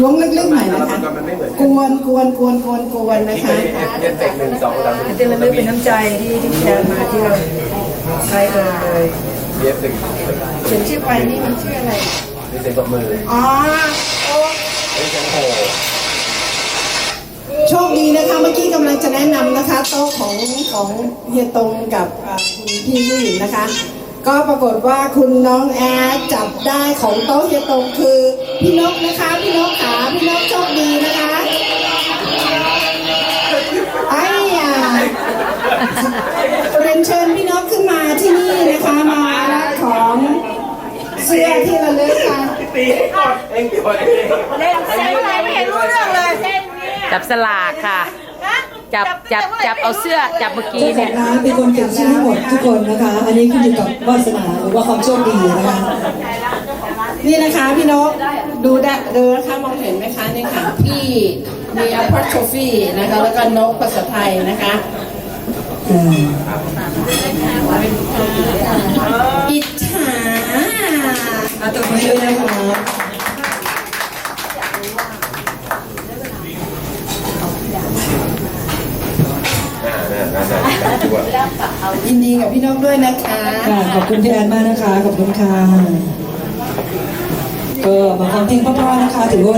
ล้วงลึกๆหน่อยนะคะมันไม่เหมือนกวนกวนกวนกวนกวนนะนี่คะเป็นเรียนเด็กหนึ่งสองสามเป็นที่ระลึกเป็นน้ำใจที่ที่แชร์มาที่เราใช้เอ่ยเย็บหนึ่งเขียนชื่อไปนี่มันชื่ออะไรนี่เซ็นกับมืออ๋อโอ้นี่เซ็นโหโชคดีนะคะเมื่อกี้กำลังจะแนะนำนะคะโต๊ะของของเฮียตงกับอ่าคุณพี่ผู้หญิงนะคะ ก็ปรากฏว่าคุณน้องแอดจับได้ของโต๊ะเฮียตงคือ พี่นกนะคะ พี่นกขาพี่นกโชคดีนะคะไอ้ยาเรียนเชิญพี่นกขึ้นมาที่นี่นะคะมารับของเสื้อที่ระลึกค่ะตีก่อนเองเดี๋ยวเองจับสลากค่ะ จับจับจับเอาเสื้อจับเมื่อกี้เจ้าขอเนี่งยร้านเป็นคนเขียนชื่อให้หมดทุกคนนะคะ อันนี้ขึ้นอยู่กับวาสนาหรือว่าความโชคดีนะคะนี่นะคะพี่นกดูได้ดูนะคะมองเห็นไหมคะนี่ค่ะพี่มี apostrophe นะคะแล้วก็นกภาษาไทยนะคะอืมอิจฉาเอาตัวนี้ด้วยนะคะ อ่า น่าน่าน่าดูอะยินดีกับพี่นกด้วยนะคะค่ะขอบคุณพี่แอนมากนะคะ ขอบคุณค่ะก็มาฟังเพลงเพราะๆนะคะถือว่า